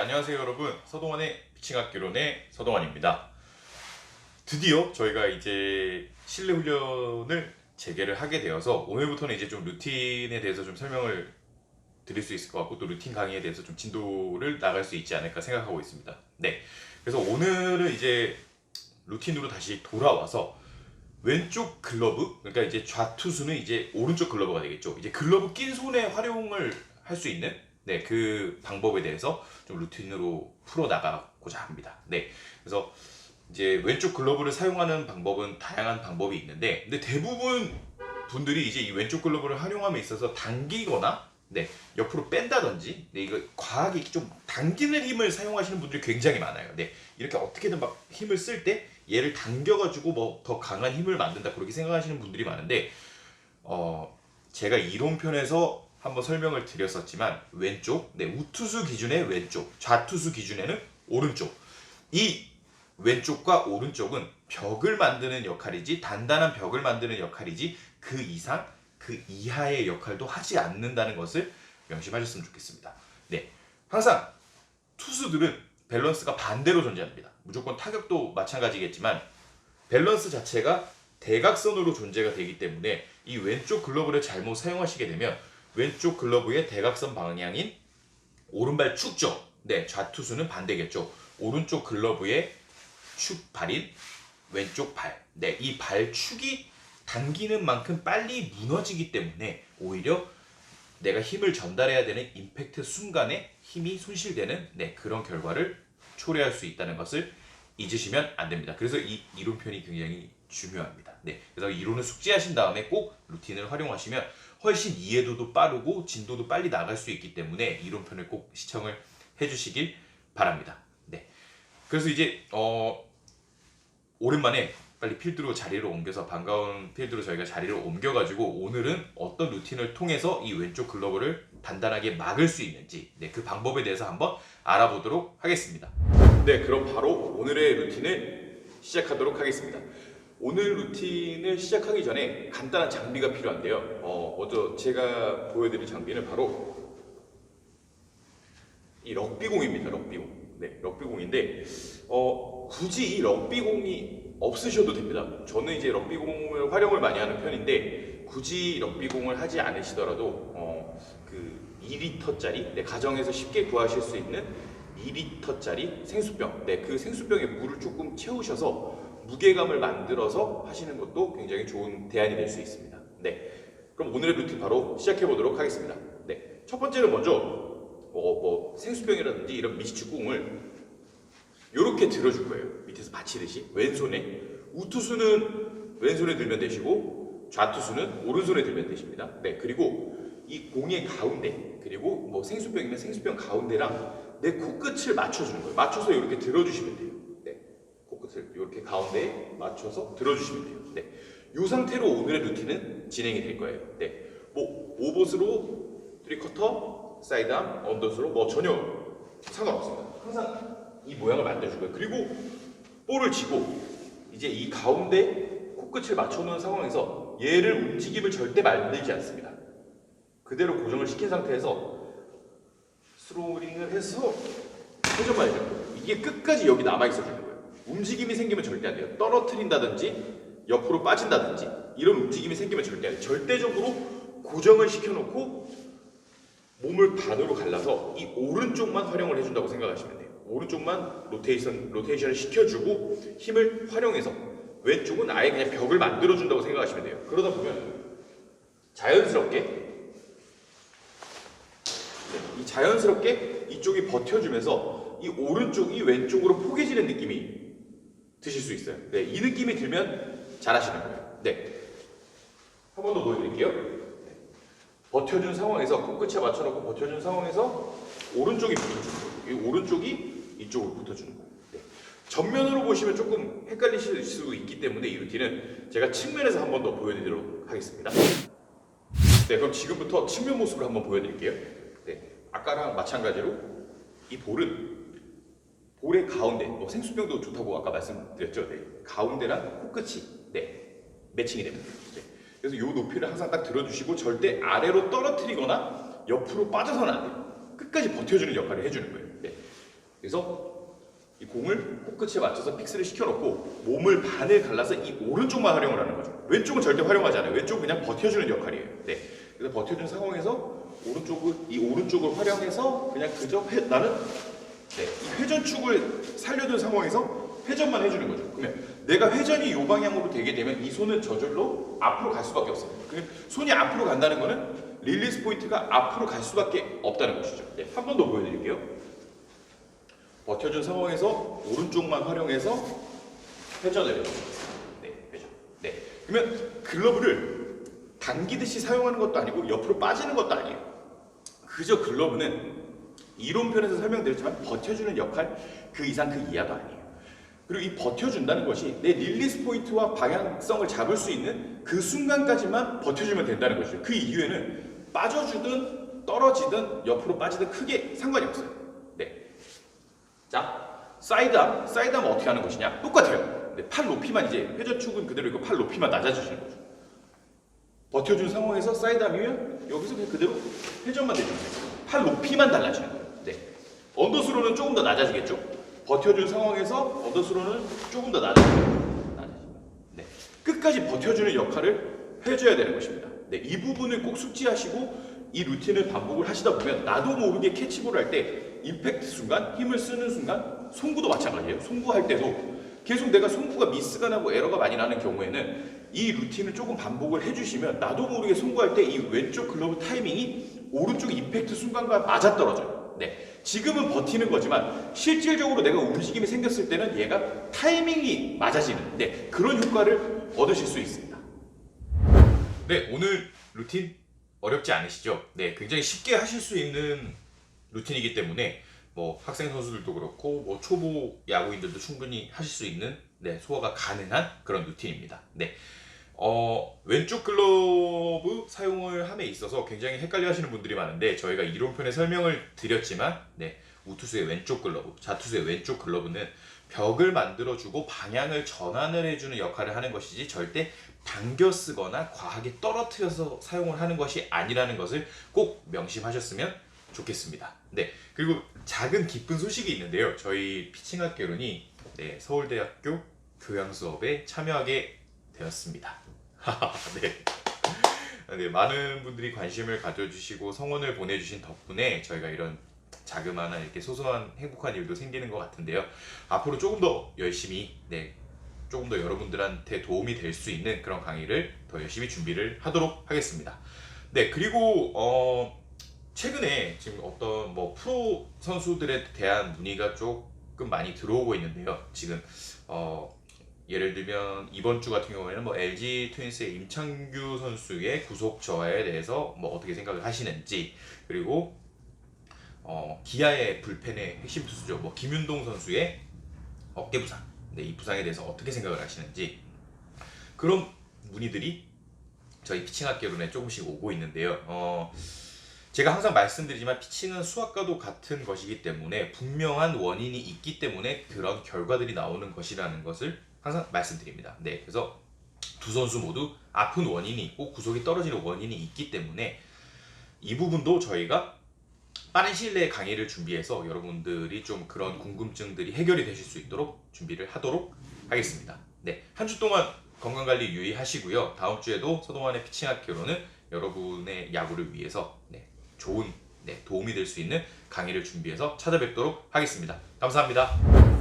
안녕하세요 여러분. 서동원의 피칭학교론의 서동원입니다. 드디어 저희가 이제 실내 훈련을 재개를 하게 되어서 오늘부터는 이제 좀 루틴에 대해서 좀 설명을 드릴 수 있을 것 같고 또 루틴 강의에 대해서 좀 진도를 나갈 수 있지 않을까 생각하고 있습니다. 네. 그래서 오늘은 이제 루틴으로 다시 돌아와서 왼쪽 글러브 그러니까 이제 좌투수는 이제 오른쪽 글러브가 되겠죠. 이제 글러브 낀 손에 활용을 할 수 있는 네, 그 방법에 대해서 좀 루틴으로 풀어 나가고자 합니다. 네. 그래서 이제 왼쪽 글러브를 사용하는 방법은 다양한 방법이 있는데 근데 대부분 분들이 이제 이 왼쪽 글러브를 활용함에 있어서 당기거나 네, 옆으로 뺀다든지 네, 이거 과하게 좀 당기는 힘을 사용하시는 분들이 굉장히 많아요. 네. 이렇게 어떻게든 막 힘을 쓸 때 얘를 당겨 가지고 뭐 더 강한 힘을 만든다 그렇게 생각하시는 분들이 많은데 어 제가 이론편에서 한번 설명을 드렸었지만 왼쪽, 네, 우투수 기준의 왼쪽, 좌투수 기준에는 오른쪽. 이 왼쪽과 오른쪽은 벽을 만드는 역할이지 단단한 벽을 만드는 역할이지 그 이상 그 이하의 역할도 하지 않는다는 것을 명심하셨으면 좋겠습니다. 네, 항상 투수들은 밸런스가 반대로 존재합니다. 무조건 타격도 마찬가지겠지만 밸런스 자체가 대각선으로 존재가 되기 때문에 이 왼쪽 글러브를 잘못 사용하시게 되면 왼쪽 글러브의 대각선 방향인 오른발 축죠. 네, 좌투수는 반대겠죠. 오른쪽 글러브의 축발인 왼쪽 발. 네, 이 발축이 당기는 만큼 빨리 무너지기 때문에 오히려 내가 힘을 전달해야 되는 임팩트 순간에 힘이 손실되는 네, 그런 결과를 초래할 수 있다는 것을 잊으시면 안 됩니다. 그래서 이 이론편이 굉장히 중요합니다. 네, 그래서 이론을 숙지하신 다음에 꼭 루틴을 활용하시면 훨씬 이해도도 빠르고 진도도 빨리 나갈 수 있기 때문에 이론편을 꼭 시청을 해주시길 바랍니다. 네, 그래서 이제 어 오랜만에 빨리 필드로 자리를 옮겨서 반가운 필드로 저희가 자리를 옮겨가지고 오늘은 어떤 루틴을 통해서 이 왼쪽 글러브를 단단하게 막을 수 있는지 네, 그 방법에 대해서 한번 알아보도록 하겠습니다. 네, 그럼 바로 오늘의 루틴을 시작하도록 하겠습니다. 오늘 루틴을 시작하기 전에 간단한 장비가 필요한데요. 어, 먼저 제가 보여드릴 장비는 바로 이 럭비공입니다. 럭비공. 네, 럭비공인데 어, 굳이 이 럭비공이 없으셔도 됩니다. 저는 이제 럭비공을 활용을 많이 하는 편인데 굳이 럭비공을 하지 않으시더라도 어, 그 2리터짜리 네, 가정에서 쉽게 구하실 수 있는 2리터짜리 생수병, 네, 그 생수병에 물을 조금 채우셔서 무게감을 만들어서 하시는 것도 굉장히 좋은 대안이 될 수 있습니다. 네, 그럼 오늘의 루틴 바로 시작해 보도록 하겠습니다. 네, 첫 번째는 먼저 뭐, 뭐 생수병이라든지 이런 미식축구공을 이렇게 들어줄 거예요. 밑에서 받치듯이 왼손에 우투수는 왼손에 들면 되시고 좌투수는 오른손에 들면 되십니다. 네, 그리고 이 공의 가운데 그리고 뭐 생수병이면 생수병 가운데랑 내 코끝을 맞춰주는 거예요. 맞춰서 이렇게 들어주시면 돼요. 이렇게 가운데에 맞춰서 들어주시면 돼요. 네, 이 상태로 오늘의 루틴은 진행이 될 거예요. 네, 뭐 오버스로 트리커터, 사이드암, 언더스로 뭐 전혀 상관없습니다. 항상 이 모양을 만들어줄 거예요. 그리고 볼을 치고 이제 이 가운데 코끝을 맞춰놓은 상황에서 얘를 움직임을 절대 만들지 않습니다. 그대로 고정을 시킨 상태에서 스로링을 해서 회전만 해줘요. 이게 끝까지 여기 남아있어 주는 거예요. 움직임이 생기면 절대 안 돼요. 떨어뜨린다든지 옆으로 빠진다든지 이런 움직임이 생기면 절대 안 돼요. 절대적으로 고정을 시켜놓고 몸을 반으로 갈라서 이 오른쪽만 활용을 해준다고 생각하시면 돼요. 오른쪽만 로테이션, 로테이션을 시켜주고 힘을 활용해서 왼쪽은 아예 그냥 벽을 만들어준다고 생각하시면 돼요. 그러다 보면 자연스럽게 네, 이 자연스럽게 이쪽이 버텨주면서 이 오른쪽이 왼쪽으로 포개지는 느낌이 드실 수 있어요. 네, 이 느낌이 들면 잘하시는 거예요. 네, 한 번 더 보여드릴게요. 네. 버텨준 상황에서 코끝에 맞춰놓고 버텨준 상황에서 오른쪽이 붙어주는 거예요. 이 오른쪽이 이쪽으로 붙어주는 거예요. 네. 전면으로 보시면 조금 헷갈리실 수 있기 때문에 이 루틴은 제가 측면에서 한 번 더 보여드리도록 하겠습니다. 네, 그럼 지금부터 측면 모습을 한번 보여드릴게요. 네, 아까랑 마찬가지로 이 볼은 볼의 가운데, 뭐 생수병도 좋다고 아까 말씀드렸죠. 네, 가운데랑 코끝이 네 매칭이 됩니다. 네. 그래서 이 높이를 항상 딱 들어주시고 절대 아래로 떨어뜨리거나 옆으로 빠져서는 안 돼요. 끝까지 버텨주는 역할을 해주는 거예요. 네. 그래서 이 공을 코끝에 맞춰서 픽스를 시켜놓고 몸을 반을 갈라서 이 오른쪽만 활용을 하는 거죠. 왼쪽은 절대 활용하지 않아요. 왼쪽은 그냥 버텨주는 역할이에요. 네. 그래서 버텨주는 상황에서 오른쪽을 이 오른쪽을 활용해서 그냥 그저 회, 나는 네, 이 회전축을 살려둔 상황에서 회전만 해주는 거죠. 그러면 내가 회전이 이 방향으로 되게 되면 이 손은 저절로 앞으로 갈 수밖에 없어요. 그러면 손이 앞으로 간다는 거는 릴리스 포인트가 앞으로 갈 수밖에 없다는 것이죠. 네, 한 번 더 보여드릴게요. 버텨준 상황에서 오른쪽만 활용해서 회전을 해줍니다. 네, 회전. 네. 그러면 글러브를 당기듯이 사용하는 것도 아니고 옆으로 빠지는 것도 아니에요. 그저 글러브는 이론편에서 설명드렸지만 버텨주는 역할 그 이상 그 이하도 아니에요. 그리고 이 버텨준다는 것이 내 릴리스 포인트와 방향성을 잡을 수 있는 그 순간까지만 버텨주면 된다는 것이죠. 그 이후에는 빠져주든 떨어지든 옆으로 빠지든 크게 상관이 없어요. 네. 자, 사이드암, 사이드암 어떻게 하는 것이냐? 똑같아요. 네, 팔 높이만 이제 회전축은 그대로 있고 팔 높이만 낮아주시는 거죠. 버텨준 상황에서 사이드암이면 여기서 그냥 그대로 회전만 되주면 돼요. 팔 높이만 달라지는 거예요. 네. 언더스로는 조금 더 낮아지겠죠? 버텨준 상황에서 언더스로는 조금 더 낮아지는 낮아집니다. 네. 끝까지 버텨주는 역할을 해줘야 되는 것입니다. 네. 이 부분을 꼭 숙지하시고 이 루틴을 반복을 하시다 보면 나도 모르게 캐치볼 할 때 임팩트 순간, 힘을 쓰는 순간, 송구도 마찬가지예요. 송구할 때도 계속 내가 송구가 미스가 나고 에러가 많이 나는 경우에는 이 루틴을 조금 반복을 해주시면 나도 모르게 송구할 때 이 왼쪽 글러브 타이밍이 오른쪽 임팩트 순간과 맞아떨어져요. 네. 지금은 버티는 거지만 실질적으로 내가 움직임이 생겼을 때는 얘가 타이밍이 맞아지는 네. 그런 효과를 얻으실 수 있습니다. 네, 오늘 루틴 어렵지 않으시죠? 네, 굉장히 쉽게 하실 수 있는 루틴이기 때문에 뭐 학생 선수들도 그렇고 뭐 초보 야구인들도 충분히 하실 수 있는 네, 소화가 가능한 그런 루틴입니다. 네. 어, 왼쪽 글러브 사용을 함에 있어서 굉장히 헷갈려 하시는 분들이 많은데 저희가 이론편에 설명을 드렸지만 네, 우투수의 왼쪽 글러브, 자투수의 왼쪽 글러브는 벽을 만들어주고 방향을 전환을 해주는 역할을 하는 것이지 절대 당겨 쓰거나 과하게 떨어뜨려서 사용을 하는 것이 아니라는 것을 꼭 명심하셨으면 좋겠습니다. 네, 그리고 작은 기쁜 소식이 있는데요. 저희 피칭학개론이 네, 서울대학교 교양 수업에 참여하게 되었습니다. 네. 네, 많은 분들이 관심을 가져주시고 성원을 보내주신 덕분에 저희가 이런 자그마한 이렇게 소소한 행복한 일도 생기는 것 같은데요. 앞으로 조금 더 열심히, 네, 조금 더 여러분들한테 도움이 될 수 있는 그런 강의를 더 열심히 준비를 하도록 하겠습니다. 네, 그리고 어, 최근에 지금 어떤 뭐 프로 선수들에 대한 문의가 조금 많이 들어오고 있는데요. 지금 어, 예를 들면 이번 주 같은 경우에는 뭐 LG 트윈스의 임창규 선수의 구속 저하에 대해서 뭐 어떻게 생각을 하시는지 그리고 어, 기아의 불펜의 핵심 투수죠. 뭐 김윤동 선수의 어깨 부상, 네, 이 부상에 대해서 어떻게 생각을 하시는지 그런 문의들이 저희 피칭 학개론에 조금씩 오고 있는데요. 어, 제가 항상 말씀드리지만 피칭은 수학과도 같은 것이기 때문에 분명한 원인이 있기 때문에 그런 결과들이 나오는 것이라는 것을 항상 말씀드립니다. 네, 그래서 두 선수 모두 아픈 원인이 있고 구속이 떨어지는 원인이 있기 때문에 이 부분도 저희가 빠른 시일 내에 강의를 준비해서 여러분들이 좀 그런 궁금증들이 해결이 되실 수 있도록 준비를 하도록 하겠습니다. 네, 한 주 동안 건강 관리 유의하시고요. 다음 주에도 서동환의 피칭 학교로는 여러분의 야구를 위해서 네, 좋은 네, 도움이 될 수 있는 강의를 준비해서 찾아뵙도록 하겠습니다. 감사합니다.